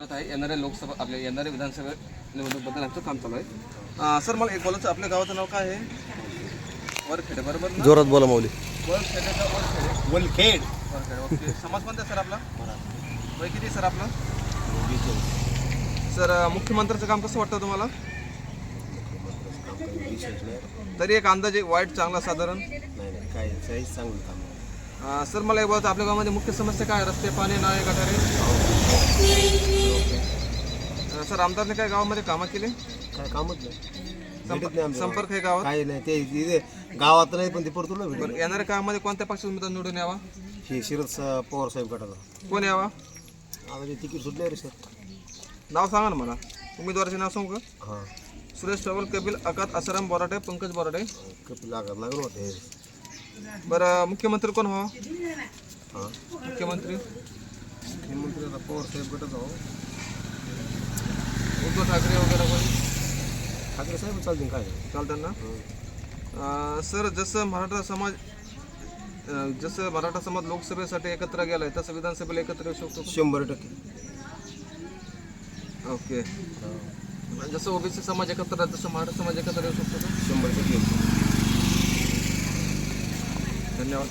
आहे. येणाऱ्या लोकसभा आपल्या येणाऱ्या विधानसभा निवडणूकबद्दल आमचं काम चालू आहे. सर मला एक बोलायचं आपल्या गावाचं नाव काय आहे? वरखेडे बरोबर ना? जोरात बोला माऊली. वरखेडे. वलखेड. वरखेडे ओके. समाज कोणता आहे सर आपला? वय किती आहे सर आपलं? सर अं, मुख्यमंत्र्याचं काम कसं वाटतं तुम्हाला? तरी एक अंदाजे वाईट चांगला साधारण? नाही नाही काय काहीच चांगलं काम नाही. अं, सर मला एक बोलायचं आपल्या गावामध्ये मुख्य समस्या काय आहे? रस्ते पाणी नाळे गटारे? सर आमदारने काय गावामध्ये कामं केली? काय कामच नाही. संपर्क आहे गावात? काही नाही ते इथे गावात नाही पण ते परतूरला भेटेल बरं येणाऱ्या कामामध्ये कोणत्या पक्षाचा उमेदवार निवडून यावा? हे शिरद स- पवार साहेब गटाचा. कोण यावा? आता ते तिकीट सुटले रे सर. नाव सांगा ना मला. उमेदवाराचे नाव सांगू का? हां. सुरेश टवल कपिल आकात आसाराम बोराटे पंकज बोराटे. कपिल लागत लागलं होते बरं मुख्यमंत्री कोण व्हावा? हां. मुख्यमंत्री? मुख्यमंत्री आता पवार साहेब गटाचा हो उद्धव ठाकरे वगैरे कोणी ठाकरे साहेब चालतील काय? चालतात ना अं, सर जसं मराठा समाज अं, जसं मराठा समाज लोकसभेसाठी एकत्र गेलाय तसं विधानसभेला एकत्र येऊ शकतो शंभर टक्के. का? ओके जसं ओबीसी समाज एकत्र आहे तसं मराठा समाज एकत्र येऊ शकतो का? शंभर टक्के धन्यवाद.